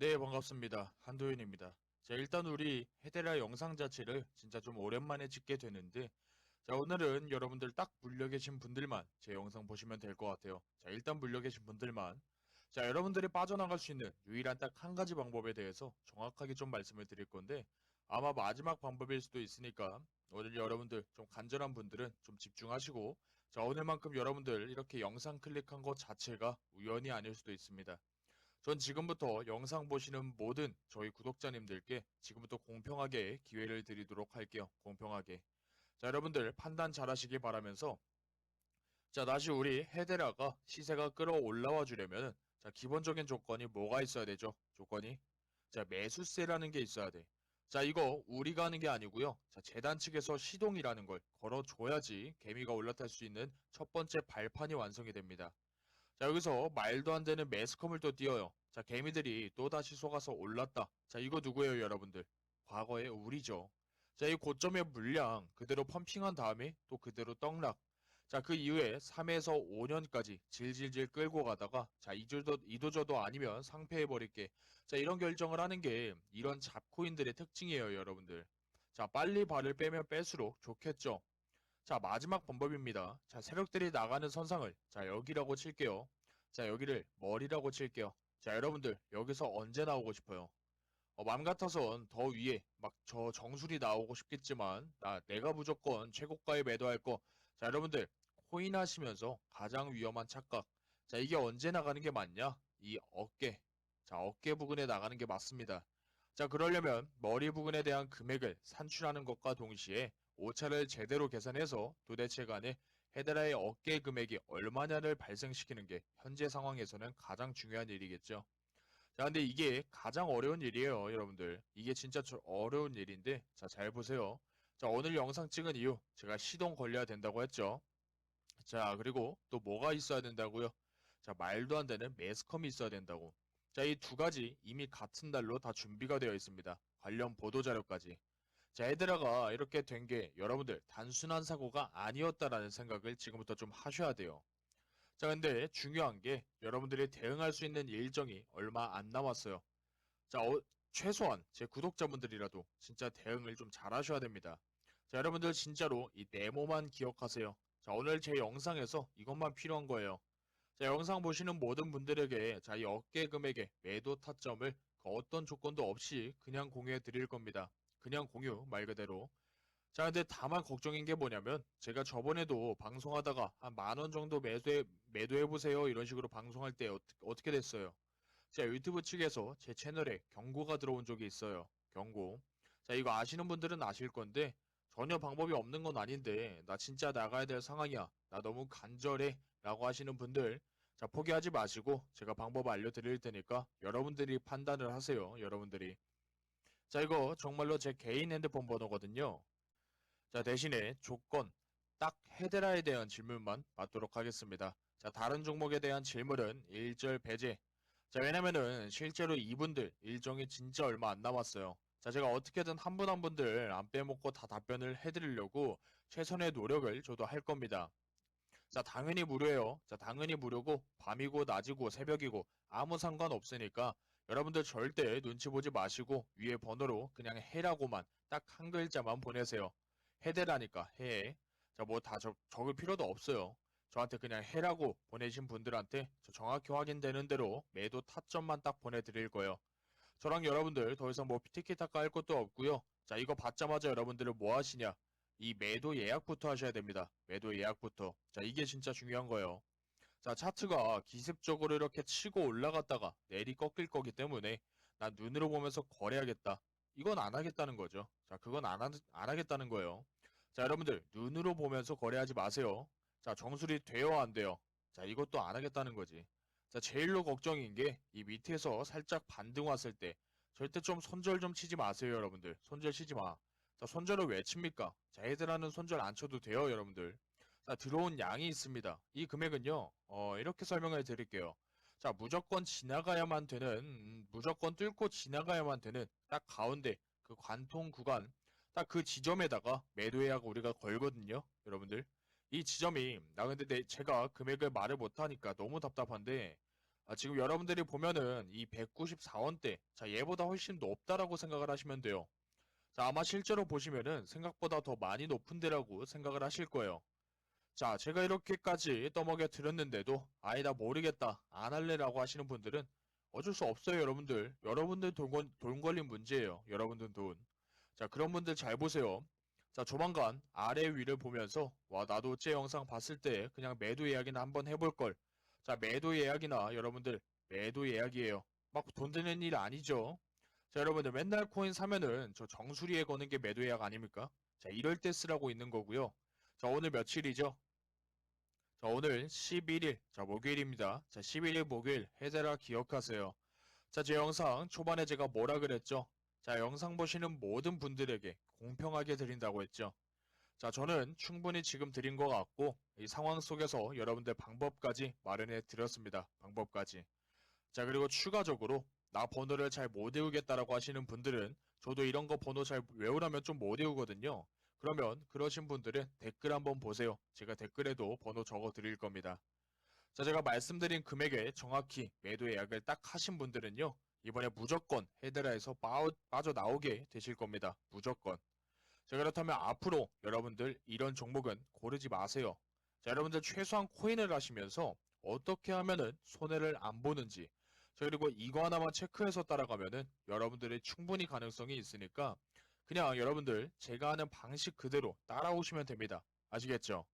네, 반갑습니다. 한도현입니다. 자, 일단 우리 헤데라 영상 자체를 진짜 좀 오랜만에 찍게 되는데, 자, 오늘은 여러분들 딱 물려 계신 분들만 제 영상 보시면 될 것 같아요. 자, 일단 물려 계신 분들만. 자, 여러분들이 빠져나갈 수 있는 유일한 딱 한 가지 방법에 대해서 정확하게 좀 말씀을 드릴 건데, 아마 마지막 방법일 수도 있으니까, 오늘 여러분들 좀 간절한 분들은 좀 집중하시고, 자, 오늘만큼 여러분들 이렇게 영상 클릭한 것 자체가 우연이 아닐 수도 있습니다. 전 지금부터 영상 보시는 모든 저희 구독자님들께 지금부터 공평하게 기회를 드리도록 할게요. 공평하게. 자, 여러분들 판단 잘 하시기 바라면서 자, 다시 우리 헤데라가 시세가 끌어올라와 주려면 자, 기본적인 조건이 뭐가 있어야 되죠? 조건이 자, 매수세라는 게 있어야 돼. 자, 이거 우리가 하는 게 아니고요. 자, 재단 측에서 시동이라는 걸 걸어줘야지 개미가 올라탈 수 있는 첫 번째 발판이 완성이 됩니다. 자, 여기서 말도 안 되는 매스컴을 또 띄어요. 자, 개미들이 또다시 속아서 올랐다. 자, 이거 누구예요, 여러분들? 과거의 우리죠. 자, 이 고점의 물량 그대로 펌핑한 다음에 또 그대로 떡락. 자, 그 이후에 3에서 5년까지 질질질 끌고 가다가 자, 이도저도, 이도저도 아니면 상폐해버릴게. 자, 이런 결정을 하는 게 이런 잡코인들의 특징이에요, 여러분들. 자, 빨리 발을 빼면 뺄수록 좋겠죠. 자, 마지막 방법입니다. 자, 세력들이 나가는 선상을, 자, 여기라고 칠게요. 자, 여기를 머리라고 칠게요. 자, 여러분들, 여기서 언제 나오고 싶어요? 어, 맘 같아선 더 위에, 막 저 정수리 나오고 싶겠지만, 나, 내가 무조건 최고가에 매도할 거. 자, 여러분들, 코인 하시면서 가장 위험한 착각. 자, 이게 언제 나가는 게 맞냐? 이 어깨. 자, 어깨 부근에 나가는 게 맞습니다. 자, 그러려면 머리 부근에 대한 금액을 산출하는 것과 동시에 오차를 제대로 계산해서 도대체 간에 헤드라의 어깨 금액이 얼마냐를 발생시키는 게 현재 상황에서는 가장 중요한 일이겠죠. 자, 근데 이게 가장 어려운 일이에요, 여러분들. 이게 진짜 저- 어려운 일인데, 자, 잘 보세요. 자, 오늘 영상 찍은 이유, 제가 시동 걸려야 된다고 했죠. 자, 그리고 또 뭐가 있어야 된다고요? 자, 말도 안 되는 매스컴이 있어야 된다고. 자, 이 두 가지 이미 같은 달로 다 준비가 되어 있습니다. 관련 보도 자료까지. 자, 헤드라가 이렇게 된 게 여러분들 단순한 사고가 아니었다라는 생각을 지금부터 좀 하셔야 돼요. 자, 근데 중요한 게 여러분들이 대응할 수 있는 일정이 얼마 안 남았어요. 자, 어, 최소한 제 구독자분들이라도 진짜 대응을 좀 잘 하셔야 됩니다. 자, 여러분들 진짜로 이 네모만 기억하세요. 자, 오늘 제 영상에서 이것만 필요한 거예요. 자, 영상 보시는 모든 분들에게 자, 이 어깨 금액의 매도 타점을 그 어떤 조건도 없이 그냥 공유해 드릴 겁니다. 그냥 공유 말 그대로. 자, 근데 다만 걱정인 게 뭐냐면 제가 저번에도 방송하다가 한 만 원 정도 매도해 매도해 보세요 이런 식으로 방송할 때 어떻게 어떻게 됐어요? 자, 유튜브 측에서 제 채널에 경고가 들어온 적이 있어요. 경고. 자, 이거 아시는 분들은 아실 건데 전혀 방법이 없는 건 아닌데 나 진짜 나가야 될 상황이야. 나 너무 간절해. 라고 하시는 분들 자, 포기하지 마시고 제가 방법 알려드릴 테니까 여러분들이 판단을 하세요. 여러분들이. 자, 이거 정말로 제 개인 핸드폰 번호거든요. 자, 대신에 조건, 딱 헤데라에 대한 질문만 받도록 하겠습니다. 자, 다른 종목에 대한 질문은 일절 배제. 자, 왜냐면은 실제로 이분들 일정이 진짜 얼마 안 남았어요. 자, 제가 어떻게든 한 분한 분들 안 빼먹고 다 답변을 해드리려고 최선의 노력을 저도 할 겁니다. 자, 당연히 무료예요. 자, 당연히 무료고, 밤이고, 낮이고, 새벽이고, 아무 상관 없으니까, 여러분들 절대 눈치 보지 마시고, 위에 번호로 그냥 해라고만, 딱 한 글자만 보내세요. 해대라니까, 해. 자, 뭐 다 적을 필요도 없어요. 저한테 그냥 해라고 보내신 분들한테 저 정확히 확인되는 대로 매도 타점만 딱 보내드릴 거예요. 저랑 여러분들 더 이상 뭐 티키타카 할 것도 없고요. 자, 이거 받자마자 여러분들은 뭐 하시냐? 이 매도 예약부터 하셔야 됩니다. 매도 예약부터. 자, 이게 진짜 중요한 거예요. 자, 차트가 기습적으로 이렇게 치고 올라갔다가 내리 꺾일 거기 때문에 나 눈으로 보면서 거래하겠다. 이건 안 하겠다는 거죠. 자, 그건 안, 하, 안 하겠다는 거예요. 자, 여러분들 눈으로 보면서 거래하지 마세요. 자, 정수리 돼요, 안 돼요? 자, 이것도 안 하겠다는 거지. 자, 제일로 걱정인 게 이 밑에서 살짝 반등 왔을 때 절대 좀 손절 좀 치지 마세요, 여러분들. 손절 치지 마. 자, 손절을 왜 칩니까? 자, 애들하는 손절 안 쳐도 돼요, 여러분들. 자, 들어온 양이 있습니다. 이 금액은요, 어, 이렇게 설명을 드릴게요. 자, 무조건 지나가야만 되는, 음, 무조건 뚫고 지나가야만 되는 딱 가운데 그 관통 구간, 딱 그 지점에다가 매도 예약 우리가 걸거든요, 여러분들. 이 지점이, 나 근데 내, 제가 금액을 말을 못하니까 너무 답답한데, 아, 지금 여러분들이 보면은 이 194원대, 자, 얘보다 훨씬 높다라고 생각을 하시면 돼요. 자, 아마 실제로 보시면은 생각보다 더 많이 높은 데라고 생각을 하실 거예요. 자, 제가 이렇게까지 떠먹여 드렸는데도 아니다 모르겠다, 안 할래라고 하시는 분들은 어쩔 수 없어요, 여러분들. 여러분들 돈, 건- 돈 걸린 문제예요. 여러분들 돈. 자, 그런 분들 잘 보세요. 자, 조만간 아래 위를 보면서 와, 나도 제 영상 봤을 때 그냥 매도 예약이나 한번 해볼 걸. 자, 매도 예약이나 여러분들 매도 예약이에요. 막 돈 드는 일 아니죠. 자, 여러분들 맨날 코인 사면은 저 정수리에 거는 게 매도 예약 아닙니까? 자, 이럴 때 쓰라고 있는 거고요. 자, 오늘 며칠이죠? 자, 오늘 11일. 자, 목요일입니다. 자, 11일 목요일 해제라 기억하세요. 자, 제 영상 초반에 제가 뭐라 그랬죠? 자, 영상 보시는 모든 분들에게 공평하게 드린다고 했죠. 자, 저는 충분히 지금 드린 것 같고, 이 상황 속에서 여러분들 방법까지 마련해 드렸습니다. 방법까지. 자, 그리고 추가적으로 나 번호를 잘 못 외우겠다라고 하시는 분들은 저도 이런 거 번호 잘 외우라면 좀 못 외우거든요. 그러면 그러신 분들은 댓글 한번 보세요. 제가 댓글에도 번호 적어 드릴 겁니다. 자, 제가 말씀드린 금액에 정확히 매도 예약을 딱 하신 분들은요. 이번에 무조건 헤드라에서 빠- 빠져나오게 되실 겁니다. 무조건. 자, 그렇다면 앞으로 여러분들 이런 종목은 고르지 마세요. 자, 여러분들 최소한 코인을 하시면서 어떻게 하면은 손해를 안 보는지. 자, 그리고 이거 하나만 체크해서 따라가면은 여러분들의 충분히 가능성이 있으니까 그냥 여러분들 제가 하는 방식 그대로 따라오시면 됩니다. 아시겠죠?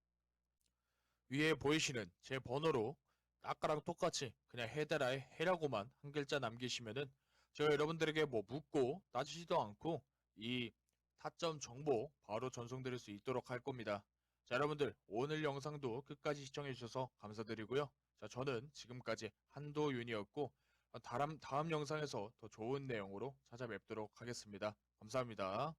위에 보이시는 제 번호로 아까랑 똑같이 그냥 해달라에 해라고만 한 글자 남기시면은 제가 여러분들에게 뭐 묻고 따지지도 않고 이 타점 정보 바로 전송드릴 수 있도록 할 겁니다. 자, 여러분들 오늘 영상도 끝까지 시청해 주셔서 감사드리고요. 자, 저는 지금까지 한도윤이었고 다음 다음 영상에서 더 좋은 내용으로 찾아뵙도록 하겠습니다. 감사합니다.